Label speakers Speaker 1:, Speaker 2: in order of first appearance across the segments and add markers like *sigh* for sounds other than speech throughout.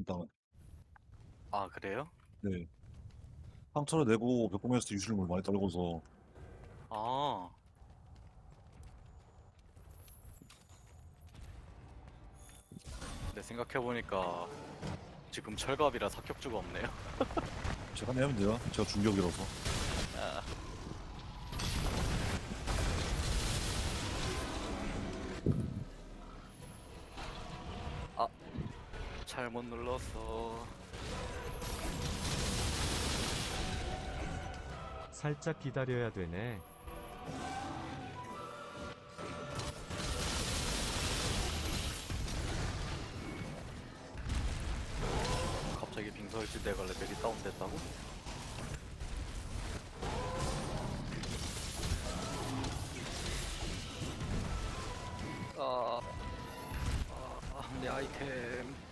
Speaker 1: 일단
Speaker 2: 아 그래요?
Speaker 1: 네. 상처를 내고 벽공에서 유실물 많이 떨고서.
Speaker 2: 아. 근데 생각해보니까 지금 철갑이라 사격주가 없네요. *laughs*
Speaker 1: 제가 내면 돼요. 제가 중격이라서
Speaker 2: 아. 아 잘못 눌렀어
Speaker 3: 살짝 기다려야 되네.
Speaker 2: 갑자기 빙서일지 내가 레벨이 다운됐다고? 아, 아, 내 아이템.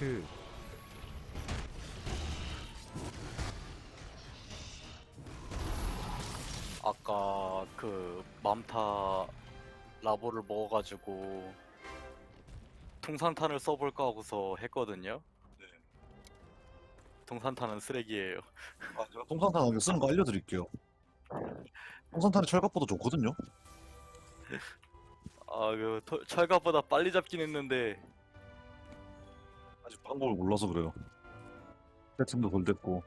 Speaker 3: 그
Speaker 2: 아까 그 맘타 라보를 먹어가지고 통산탄을 써볼까 하고서 했거든요.
Speaker 1: 네.
Speaker 2: 통산탄은 쓰레기예요.
Speaker 1: 아, 제가 통산탄 하게 쓰는 거 알려드릴게요 통산탄이 철갑보다 좋거든요
Speaker 2: 아, 그 털- 철갑보다 빨리 잡긴 했는데
Speaker 1: 아직 방법을 몰라서 그래요. 세팅도 덜 됐고